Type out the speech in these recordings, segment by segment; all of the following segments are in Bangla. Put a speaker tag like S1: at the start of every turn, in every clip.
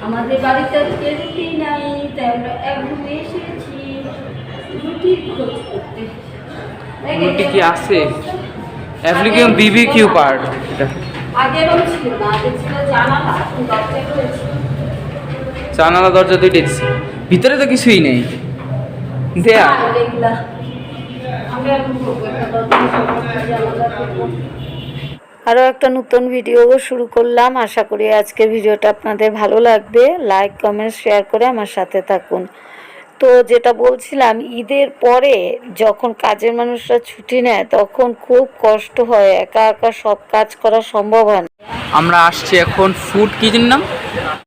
S1: আমাদের বাড়িতে আজকে রুটি নাই তাই আমরা রুমে এসেছি রুটি খোঁজ করতে।
S2: রুটি কি আছে? অ্যাপ্লিকেশন বিবি কিউ পার্ট এটা
S1: আগে এরকম ছিল না আগে ছিল জানালা এখন দরজা রয়েছে
S2: জানালা দরজা ভিতরে তো কিছুই নেই। দেয়া।
S1: আমরা এখন করব একটা দরজা জানালা আরও একটা নতুন ভিডিও শুরু করলাম। আশা করি আজকের ভিডিওটা আপনাদের ভালো লাগবে। লাইক কমেন্ট শেয়ার করে আমার সাথে থাকুন। তো যেটা বলছিলাম ঈদের পরে যখন কাজের মানুষরা ছুটি নেয় তখন খুব কষ্ট হয়। একা একা সব কাজ করা সম্ভব হয় না।
S2: আমরা আসছি এখন ফুড কি যেন নাম?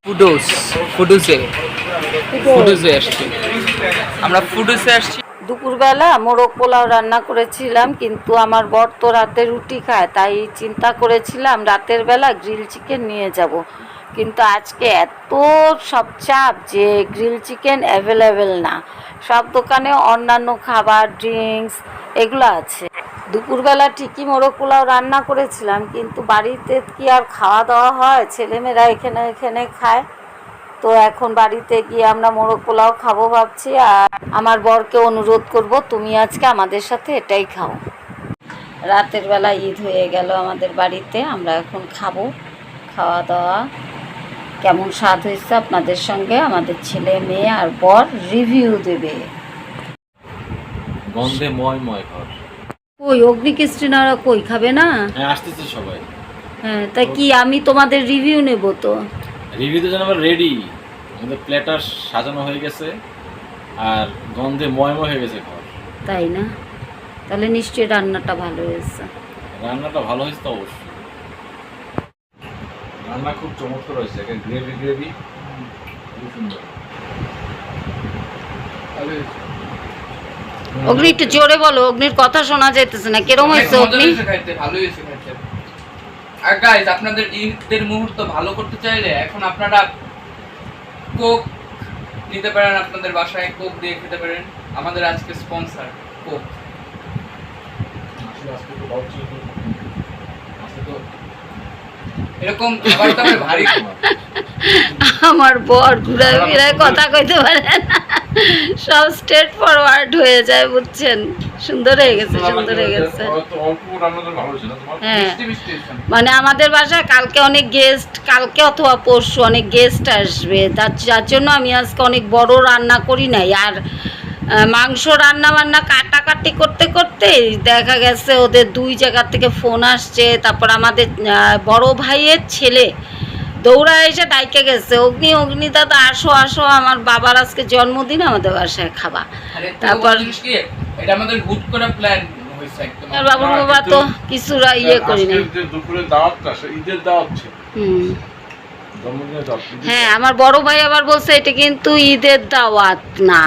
S2: ফুডোস ফুডুসে ফুডুসে আসছি। আমরা ফুডুসে আসছি।
S1: দুপুরবেলা মোরগ পোলাও রান্না করেছিলাম, কিন্তু আমার বর তো রাতে রুটি খায়, তাই চিন্তা করেছিলাম রাতের বেলা গ্রিল চিকেন নিয়ে যাব। কিন্তু আজকে এত সব চাপ যে গ্রিল চিকেন অ্যাভেলেবেল না। সব দোকানে অন্যান্য খাবার, ড্রিঙ্কস এগুলো আছে। দুপুরবেলা ঠিকই মোরগ পোলাও রান্না করেছিলাম, কিন্তু বাড়িতে কি আর খাওয়া দাওয়া হয়? ছেলেমেয়েরা এখানে এখানে খায়। তো এখন বাড়িতে গিয়ে আমরা মোরগ পোলাও খাব ভাবছি আর আমার বরকে অনুরোধ করব তুমি আজকে আমাদের সাথে এটাই খাও। রাতের বেলা ঈদ হয়ে গেল আমাদের বাড়িতে আমরা এখন খাব। খাওয়া দাওয়া কেমন স্বাদ হয়েছে আপনাদের সঙ্গে? আমাদের ছেলে মেয়ে আর বর রিভিউ দেবে।
S3: গন্ধে ময় ময় ঘর
S1: কই? খাবে না?
S3: হ্যাঁ আসতেছে সবাই।
S1: হ্যাঁ তা কি আমি তোমাদের রিভিউ নেব তো?
S3: রিভিউতে যেন আবার রেডি আমাদের প্লেটার সাজানো হয়ে গেছে আর গন্ধে ময়ময় হয়ে গেছে ঘর।
S1: তাই না? তাহলে নিশ্চয়ই রান্নাটা ভালো হয়েছে।
S3: রান্নাটা ভালো হয়েছে তো অবশ্যই। রান্না খুব চমৎকার হয়েছে একটা গ্রেভি গ্রেভি খুব সুন্দর।
S1: অগ্নি একটু জোরে বলো অগ্নির কথা শোনা যাইতেছে না। কিরম হয়েছে অগ্নি?
S2: ভালোই হয়েছে। আর গাইজ আপনাদের ঈদের মুহূর্ত ভালো করতে চাইলে এখন আপনারা কোক নিতে পারেন আপনাদের বাসায় কোক দিয়ে খেতে পারেন। আমাদের আজকে স্পন্সর কোক। এরকম খাবার ভারী
S1: আমার বর ঘুরায় ফিরায় কথা কইতে পারে না। সব স্ট্রেট ফরওয়ার্ড হয়ে যায় বুঝছেন? সুন্দর হয়ে গেছে সুন্দর হয়ে গেছে। হ্যাঁ।
S2: মিষ্টি মিষ্টি হয়েছে।
S1: মানে আমাদের বাসায় কালকে অনেক গেস্ট কালকে অথবা পরশু অনেক গেস্ট আসবে। তার যার জন্য আমি আজকে অনেক বড় রান্না করি নাই। আর মাংস রান্না বান্না কাটাকাটি করতে করতে দেখা গেছে ওদের দুই জায়গা থেকে ফোন আসছে। তারপর আমাদের বড় ভাইয়ের ছেলে দৌড়া এসে ডাইকে গেছে অগ্নি অগ্নি দাদা আসো আসো আমার বাবার আজকে জন্মদিন আমাদের বাসায় খাবা। তারপর
S2: এটা আমাদের হুট করে প্ল্যান হয়েছে একদম।
S1: আর বাবুর বাবা তো কিছুরা ইয়ে করি না
S3: আজকের যে দাওয়াতটা ঈদের দাওয়াত ছিল।
S1: হুম। হ্যাঁ আমার বড় ভাই আবার বলছে এটা কিন্তু ঈদের দাওয়াত না।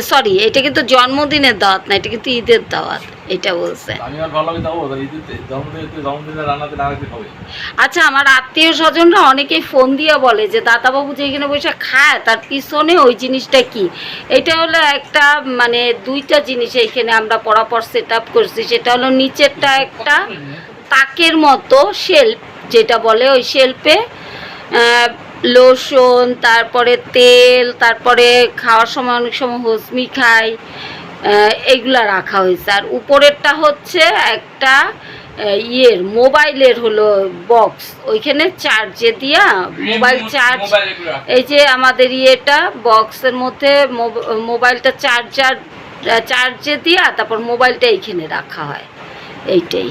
S1: সরি এটা কিন্তু জন্মদিনের দাওয়াত না এটা কিন্তু ঈদের দাওয়াত। এটা বলছে। আচ্ছা আমার আত্মীয় স্বজনরা অনেকেই ফোন দিয়ে বলে যে দাদাবাবু যেখানে বসে খায় তার পিছনে ওই জিনিসটা কি? এটা হলো একটা মানে দুইটা জিনিস এইখানে আমরা পরাপর সেট আপ করছি। সেটা হলো নিচেরটা একটা তাকের মতো শেল্প যেটা বলে ওই শেল্পে লোশন তারপরে তেল তারপরে খাওয়ার সময় অনেক সময় হসমি খাই আহ, এইগুলা রাখা হয়েছে। আর উপরেরটা হচ্ছে একটা ইয়ের মোবাইলের হলো বক্স। ওইখানে চার্জে দিয়া মোবাইল চার্জ। এই যে আমাদের ইয়েটা বক্সের মধ্যে মোব- মোবাইলটা চার্জার চার্জে দিয়া তারপর মোবাইলটা এইখানে রাখা হয়। এইটাই।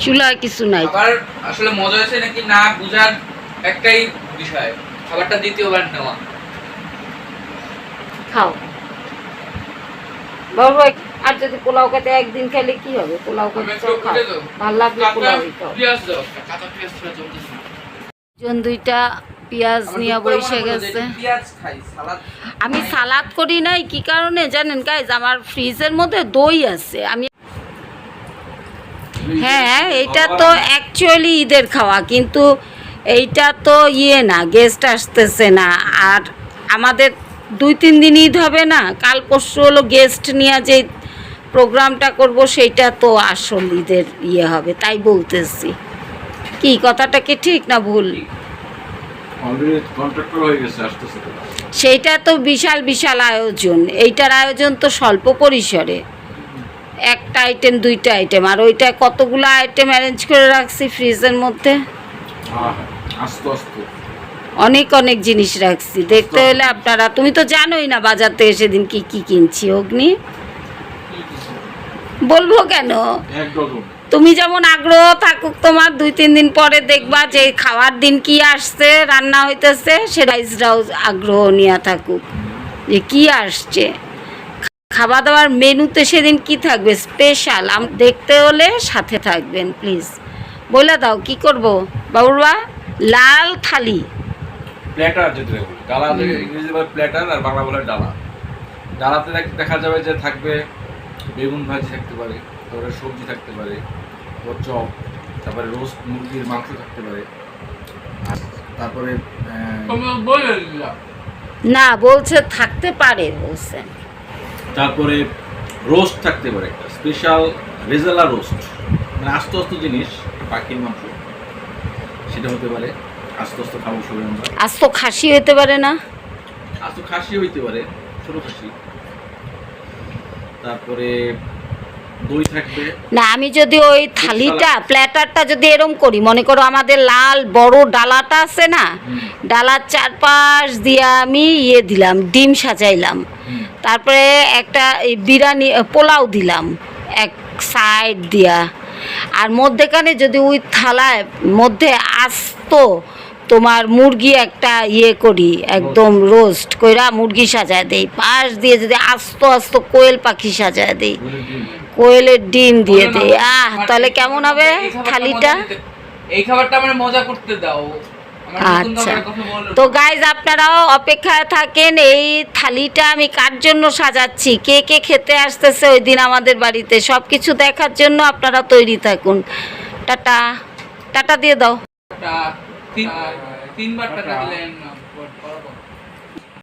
S1: চুলায় কিছু নাই।
S2: আবার আসলে মজা হয়েছে নাকি না বুঝার একটাই বিষয়। খাবারটা দ্বিতীয়বার নেওয়া।
S1: খাও। বাবু আর যদি পোলাও খেতে একদিন খেলে কি হবে? পোলাও খেতে খাও।
S2: খুলে
S1: লাগলে পোলাওই খাও। জন দুইটা পেঁয়াজ নিয়ে বসে গেছে। আমি সালাদ করি নাই কি কারণে জানেন গাইজ আমার ফ্রিজের মধ্যে দই আছে। আমি হ্যাঁ এটা তো অ্যাকচুয়ালি ঈদের খাওয়া কিন্তু এইটা তো ইয়ে না গেস্ট আসতেছে না। আর আমাদের দুই তিন দিন ঈদ হবে না কাল পরশু হলো গেস্ট নিয়ে যে প্রোগ্রামটা করব সেইটা তো আসল ঈদের ইয়ে হবে তাই বলতেছি। কি কথাটা কি ঠিক না ভুল? সেইটা তো বিশাল বিশাল আয়োজন এইটার আয়োজন তো স্বল্প পরিসরে। একটা আইটেম দুইটা আইটেম আর ওইটা কতগুলো আইটেম অ্যারেঞ্জ করে রাখছি ফ্রিজের মধ্যে?
S3: আস্তে আস্তে।
S1: অনেক অনেক জিনিস রাখছি। দেখতে হলে আপনারা তুমি তো জানোই না বাজার থেকে সেদিন কি কি কিনছি অগ্নি। বলব কেন? তুমি যেমন আগ্রহ থাকুক তোমার দুই তিন দিন পরে দেখবা যে খাওয়ার দিন কি আসছে রান্না হইতেছে সেটাইজরাও আগ্রহ নিয়ে থাকুক। যে কি আসছে। খাওয়া দাওয়ার মেনুতে সেদিন কি থাকবে? স্পেশাল। আম দেখতে হলে সাথে থাকবেন প্লিজ। বলে দাও কি করব? বাবুরা লাল থালি।
S3: প্ল্যাটার যেটা বলি ডালা থেকে ইংরেজি বলে প্ল্যাটার আর বাংলা বলে ডালা। ডালাতে দেখা যাবে যে থাকবে বেগুন ভাজি থাকতে পারে তারপরে সবজি থাকতে পারে তারপর চপ তারপরে রোস্ট মুরগির মাংস থাকতে পারে তারপরে
S1: না বলছে থাকতে পারে বলছে।
S3: তারপরে রোস্ট থাকতে পারে একটা স্পেশাল রেজালা রোস্ট মানে আস্তে আস্তে জিনিস পাখির মাংস সেটা হতে পারে। আস্তে
S1: খাসি হইতে পারে না?
S3: আস্তে খাসি হইতে পারে ছোট খাসি। তারপরে দই থাকবে।
S1: না আমি যদি ওই থালিটা প্ল্যাটারটা যদি এরম করি মনে করো আমাদের লাল বড় ডালাটা আছে না ডালার চারপাশ দিয়ে আমি ইয়ে দিলাম ডিম সাজাইলাম। তারপরে একটা বিরিয়ানি পোলাও দিলাম এক সাইড দিয়া। আর মধ্যেখানে যদি ওই থালায় মধ্যে আস্ত তোমার মুরগি একটা ইয়ে করি একদম রোস্ট কইরা মুরগি সাজায় দেই। পাশ দিয়ে যদি আস্ত আস্ত কোয়েল পাখি সাজায় দেই। কোয়েলের ডিম। দিয়ে দেই। আহ তাহলে কেমন হবে থালিটা?
S2: এই খাবারটা আমার মজা করতে দাও।
S1: আচ্ছা। তো গাইজ আপনারাও অপেক্ষায় থাকেন এই থালিটা আমি কার জন্য সাজাচ্ছি? কে কে খেতে আসতেছে ওই দিন আমাদের বাড়িতে? সব কিছু দেখার জন্য আপনারা তৈরি থাকুন। টাটা। টাটা দিয়ে দাও।
S2: একটা তিন তিনবার টাকা দিলেন